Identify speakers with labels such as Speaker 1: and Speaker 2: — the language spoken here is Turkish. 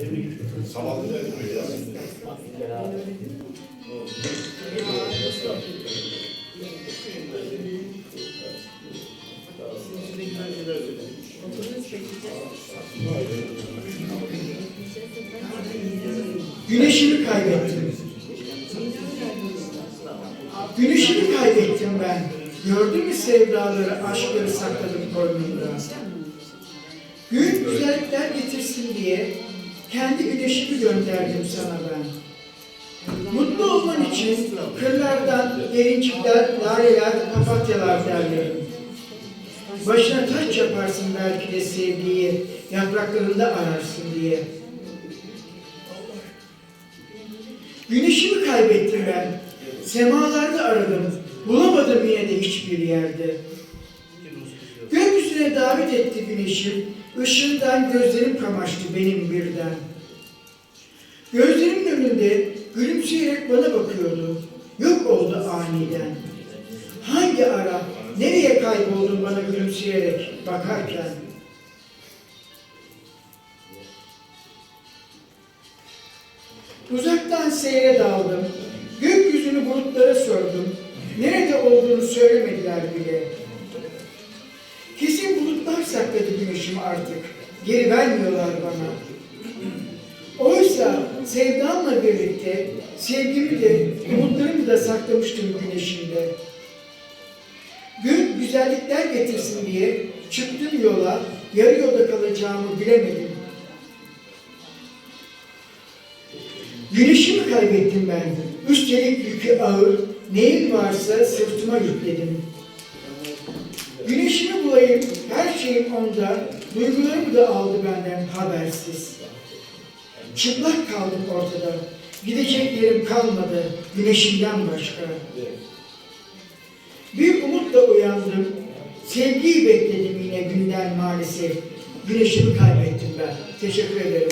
Speaker 1: Ya.
Speaker 2: Güneşimi kaybettim. Güneşimi kaybettim ben. Gördün mü sevdaları, aşkları sakladım koynumda. Gün güzellikler getirsin diye kendi güneşimi gönderdim sana ben. Mutlu olman için kırlardan gelincikler, lareler, papatyalar derlerim. Başına taç yaparsın belki de sevgiyi, yapraklarında ararsın diye. Güneşimi kaybettim ben. Semalarda aradım. Bulamadım yine de hiçbir yerde. Gökyüzüne davet etti güneşim. Işığından gözlerim kamaştı benim birden. Gözlerimin önünde gülümseyerek bana bakıyordu. Yok oldu aniden. Hangi ara, nereye kayboldun bana gülümseyerek bakarken? Uzaktan seyre daldım. Gökyüzünü bulutlara sordum. Nerede olduğunu söylemediler bile. Bulutlar sakladı güneşimi artık. Geri vermiyorlar bana. Oysa sevdamla birlikte sevgimi de umutlarımı da saklamıştım güneşimde. Gün güzellikler getirsin diye çıktım yola, yarı yolda kalacağımı bilemedim. Güneşimi kaybettim ben. Üstelik yükü ağır, neyim varsa sırtıma yükledim. Güneşimi bulayım, şeyim onda, duygularımı da aldı benden habersiz. Çıplak kaldım ortada, gidecek yerim kalmadı güneşimden başka. Bir umutla uyandım, sevgiyi bekledim yine günden maalesef. Güneşimi kaybettim ben. Teşekkür ederim.